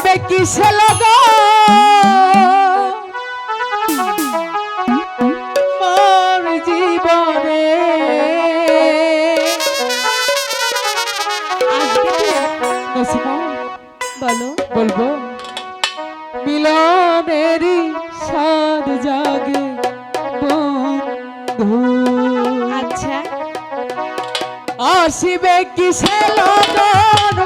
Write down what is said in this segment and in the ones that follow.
থাকবে কিসে লগা বলো। বলব মিলনেরই স্বাদ আচ্ছা। আসিবে কিসে লগন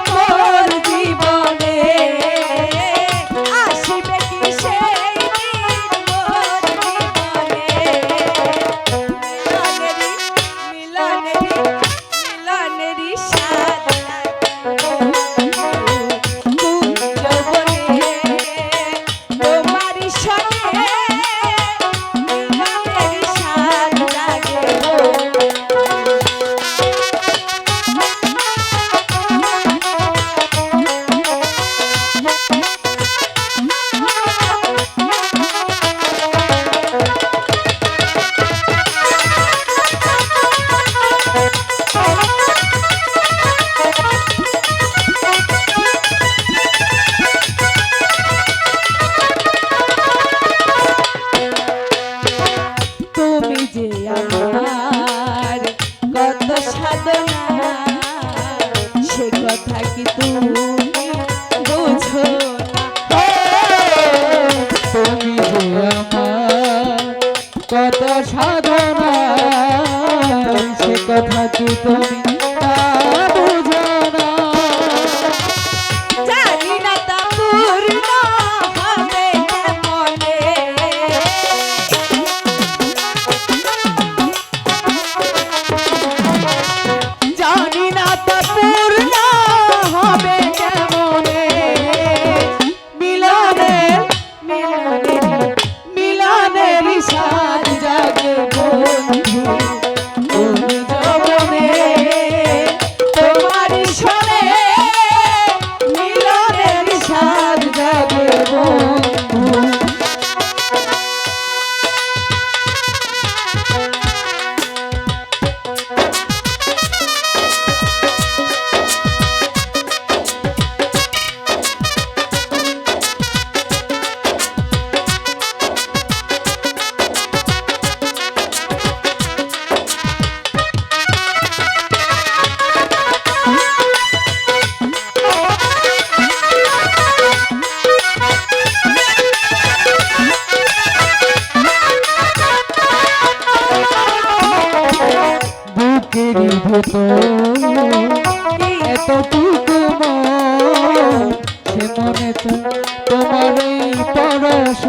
পাখির এতটুকু সে মনে তোমার পরশ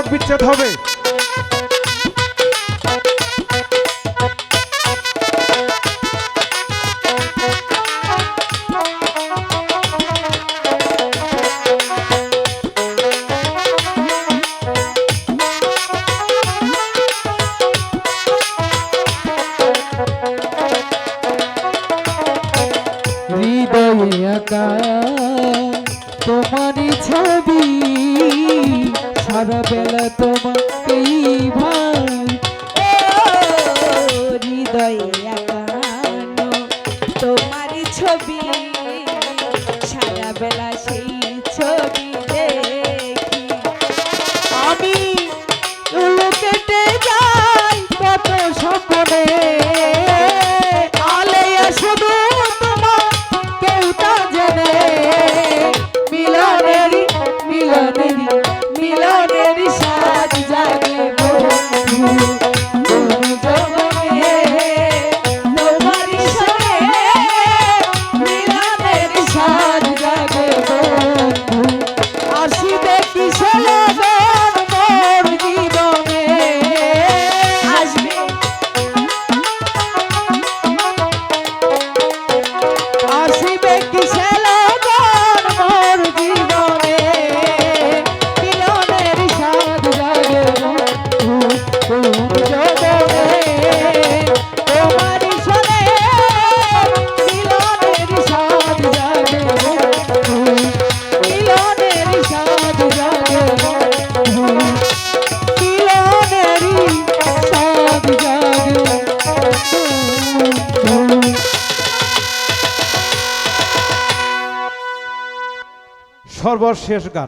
মতক বিচ্ছেদ হবে। হৃদয়ে আঁকা ছবি সারা বেলা তোমাকেই ভাই হৃদয়ে আঁকানো তোমার ছবি। সারা বেলা সেই ছবি দেখি। আমি কেটে যাই কত স্বপ্নে। হইবে কিসেলা সর্বশেষ গান।